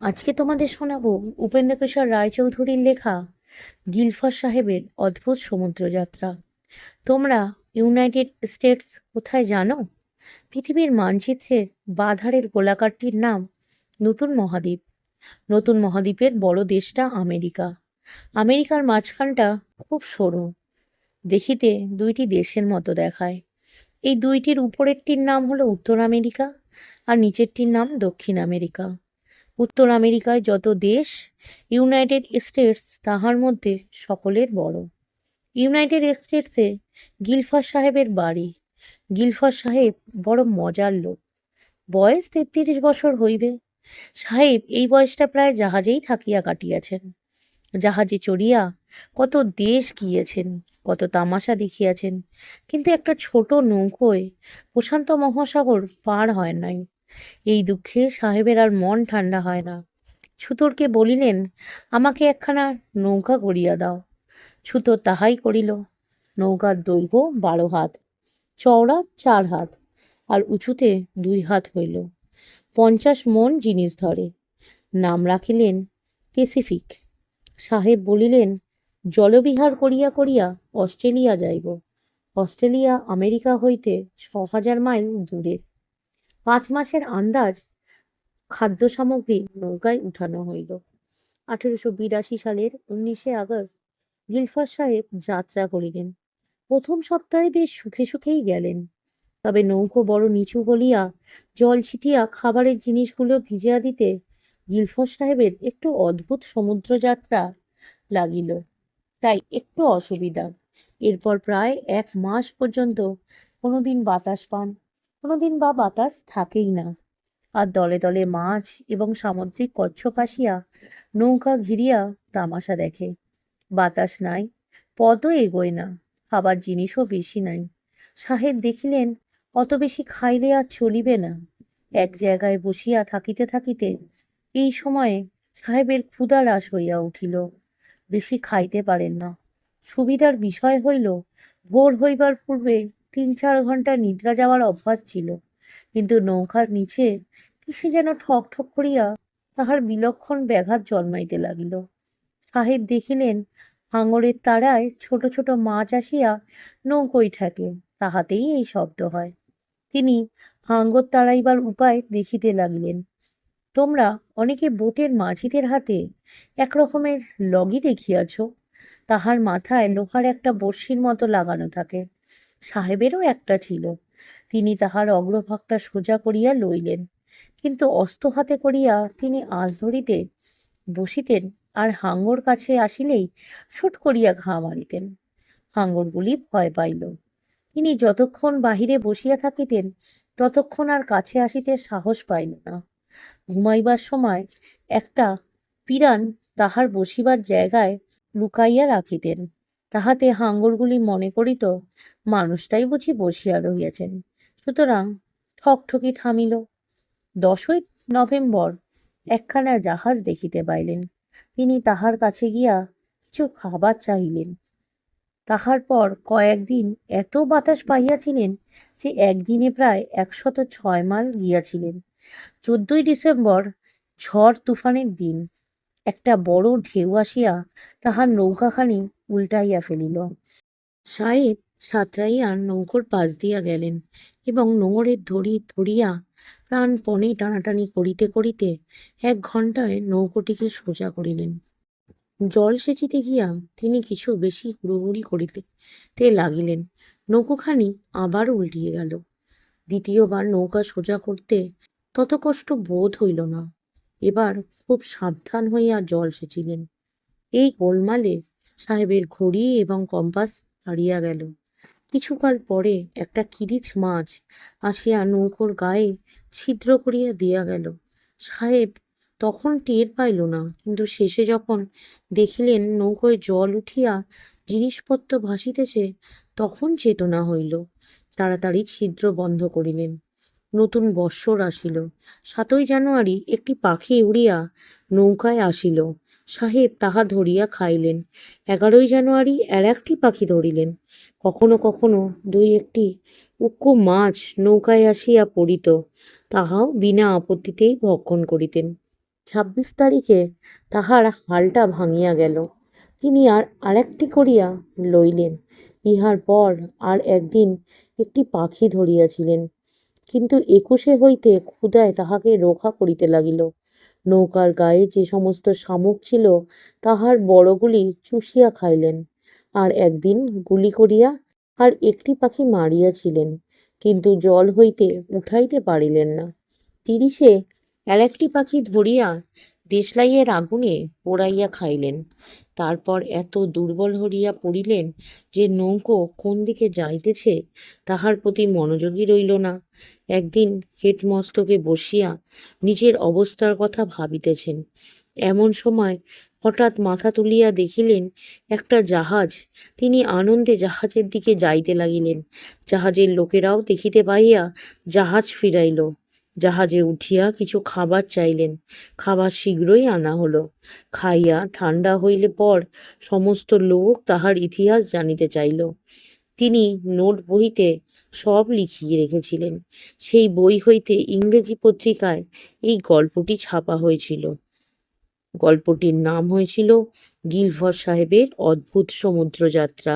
আজকে তোমাদের শোনাবো উপেন্দ্রকিশোর রায়চৌধুরীর লেখা গিলফার সাহেবের অদ্ভুত সমুদ্রযাত্রা তোমরা ইউনাইটেড স্টেটস কোথায় জানো? পৃথিবীর মানচিত্রের বাধারের গোলাকারটির নাম নতুন মহাদ্বীপ। নতুন মহাদ্বীপের বড় দেশটা আমেরিকা। আমেরিকার মাঝখানটা খুব সরু, দেখিতে দুইটি দেশের মতো দেখায়। এই দুইটির উপরেরটির নাম হলো উত্তর আমেরিকা আর নিচেরটির নাম দক্ষিণ আমেরিকা। উত্তর আমেরিকায় যত দেশ ইউনাইটেড স্টেটস তাহার মধ্যে সকলের বড়। ইউনাইটেড স্টেটসে গিলফার সাহেবের বাড়ি। গিলফার সাহেব বড় মজার লোক। বয়স তেত্রিশ বছর হইবে। সাহেব এই বয়সটা প্রায় জাহাজেই থাকিয়া কাটিয়াছেন। জাহাজে চড়িয়া কত দেশ গিয়েছেন, কত তামাশা দেখিয়াছেন, কিন্তু একটা ছোট নৌকোয় প্রশান্ত মহাসাগর পার হয় নাই। এই দুঃখে সাহেবের আর মন ঠান্ডা হয় না। ছুতোরকে বলিলেন, আমাকে একখানা নৌকা করিয়া দাও। ছুতো তাহাই করিল। নৌকার দৈর্ঘ্য বারো হাত, চওড়া চার হাত, আর উঁচুতে দুই হাত হইল। পঞ্চাশ মন জিনিস ধরে। নাম রাখিলেন পেসিফিক। সাহেব বলিলেন, জলবিহার করিয়া করিয়া অস্ট্রেলিয়া যাইব। অস্ট্রেলিয়া আমেরিকা হইতে ছ হাজার মাইল দূরে। পাঁচ মাসের আন্দাজ খাদ্য সামগ্রী নৌকায় উঠানো হইল। আঠেরোশো বিরাশি সালের উনিশে আগস্ট গিলফার সাহেব যাত্রা করিলেন। প্রথম সপ্তাহে বেশ সুখে সুখেই গেলেন। তবে নৌকো বড় নিচু বলিয়া জল ছিটিয়া খাবারের জিনিসগুলো ভিজিয়া দিতে গিলফার সাহেবের একটু অদ্ভুত সমুদ্রযাত্রা লাগিল। তাই একটু অসুবিধা। এরপর প্রায় এক মাস পর্যন্ত কোনোদিন বাতাস পান। কোনোদিন বা বাতাস থাকেই না। আর দলে দলে মাছ এবং সামুদ্রিক কচ্ছপ আসিয়া নৌকা ঘিরিয়া তামাশা দেখে। বাতাস নাই, পদও এগোয় না, খাবার জিনিসও বেশি নাই। সাহেব দেখিলেন, অত বেশি খাইলে আর চলিবে না। এক জায়গায় বসিয়া থাকিতে থাকিতে এই সময়ে সাহেবের ক্ষুধা হ্রাস হইয়া উঠিল। বেশি খাইতে পারেন না। সুবিধার বিষয় হইল, ভোর হইবার পূর্বে তিন চার ঘণ্টা নিদ্রা যাওয়ার অভ্যাস ছিল। কিন্তু নৌকার নিচে কিসে যেন ঠক ঠক করিয়া তাহার বিলক্ষণ ব্যাঘাত জন্মাইতে লাগিল। সাহেব দেখিলেন হাঙরের তারায় ছোট ছোট মাছ আসিয়া নৌকোয় ঠেকে তাহাতেই এই শব্দ হয়। তিনি হাঙ্গর তাড়াইবার উপায় দেখিতে লাগিলেন। তোমরা অনেকে বোটের মাঝিদের হাতে এক রকমের লগি দেখিয়াছ, তাহার মাথায় লোহার একটা বড়শির মতো লাগানো থাকে। সাহেবেরও একটা ছিল। তিনি তাহার অগ্রভাগটা সোজা করিয়া লইলেন। কিন্তু অস্ত হাতে করিয়া তিনি আল ধরিতে বসিতেন আর হাঙ্গর কাছে আসিলেই শুট করিয়া ঘা মারিতেন। হাঙ্গরগুলি ভয় পাইল। তিনি যতক্ষণ বাহিরে বসিয়া থাকিতেন, ততক্ষণ আর কাছে আসিতে সাহস পাইল না। ঘুমাইবার সময় একটা পিরান তাহার বসিবার জায়গায় লুকাইয়া রাখিতেন। তাহাতে হাঙ্গরগুলি মনে করিত, মানুষটাই বুঝি বসিয়া রহিয়াছেন। সুতরাং ঠকঠকি থামিল। দশই নভেম্বর একখানা জাহাজ দেখিতে পাইলেন। তিনি তাহার কাছে গিয়া কিছু খাবার চাহিলেন। তাহার পর কয়েকদিন এত বাতাস পাইয়াছিলেন যে একদিনে প্রায় একশত ছয় মাইল গিয়াছিলেন। চোদ্দই ডিসেম্বর ঝড় তুফানের দিন। একটা বড় ঢেউ আসিয়া তাহার নৌকাখানি উল্টাইয়া ফেলিল। সাহেব সাঁতরাইয়া নৌকোর পাশ দিয়া গেলেন এবং নোঙরের ধরি ধরিয়া প্রাণপণে টানাটানি করিতে করিতে এক ঘন্টায় নৌকোটিকে সোজা করিলেন। জল সেচিতে গিয়া তিনি কিছু বেশি হুড়োহুড়ি করিতে তে লাগিলেন। নৌকোখানি আবার উল্টিয়ে গেল। দ্বিতীয়বার নৌকা সোজা করতে তত কষ্ট বোধ হইল না। এবার খুব সাবধান হইয়া জল সেচিলেন। এই গোলমালে সাহেবের ঘড়ি এবং কম্পাস হারিয়া গেল। কিছুকাল পরে একটা কিরিচ মাছ আসিয়া নৌকোর গায়ে ছিদ্র করিয়া দিয়া গেল। সাহেব তখন টের পাইল না, কিন্তু শেষে যখন দেখিলেন নৌকোয় জল উঠিয়া জিনিসপত্র ভাসিতেছে, তখন চেতনা হইল। তাড়াতাড়ি ছিদ্র বন্ধ করিলেন। নতুন বৎসর আসিল। সাতই জানুয়ারি একটি পাখি উড়িয়া নৌকায় আসিল। সাহেব তাহা ধরিয়া খাইলেন। এগারোই জানুয়ারি আর একটি পাখি ধরিলেন। কখনো কখনো দুই একটি উক্কু মাছ নৌকায় আসিয়া পড়িত, তাহাও বিনা আপত্তিতেই ভক্ষণ করিতেন। ছাব্বিশ তারিখে তাহার হালটা ভাঙিয়া গেল। তিনি আর আরেকটি করিয়া লইলেন। ইহার পর আর একদিন একটি পাখি ধরিয়াছিলেন। কিন্তু একুশে হইতে ক্ষুধায় তাহাকে রোখা করিতে লাগিল। নৌকার গায়ে যে সমস্ত শামুক ছিল, তাহার বড়গুলি চুষিয়া খাইলেন। আর একদিন গুলি করিয়া আর একটি পাখি মারিয়াছিলেন, কিন্তু জল হইতে উঠাইতে পারিলেন না। তিরিশে আর একটি পাখি ধরিয়া দেশলাইয়ের আগুনে পোড়াইয়া খাইলেন। তারপর এত দুর্বল হইয়া পড়িলেন যে নৌকো কোন দিকে যাইতেছে তাহার প্রতি মনোযোগী রইল না। একদিন হেডমস্তকে বসিয়া নিজের অবস্থার কথা ভাবিতেছেন। এমন সময় হঠাৎ মাথা তুলিয়া দেখিলেন একটা জাহাজ। তিনি আনন্দে জাহাজের দিকে যাইতে লাগিলেন। জাহাজের লোকেরাও দেখিতে পাইয়া জাহাজ ফিরাইল। জাহাজে উঠিয়া কিছু খাবার চাইলেন। খাবার শীঘ্রই আনা হলো। খাইয়া ঠান্ডা হইলে পর সমস্ত লোক তাহার ইতিহাস জানিতে চাইল। তিনি নোট বইতে সব লিখিয়ে রেখেছিলেন। সেই বই হইতে ইংরেজি পত্রিকায় এই গল্পটি ছাপা হয়েছিল। গল্পটির নাম হয়েছিল গিলফর সাহেবের অদ্ভুত সমুদ্রযাত্রা।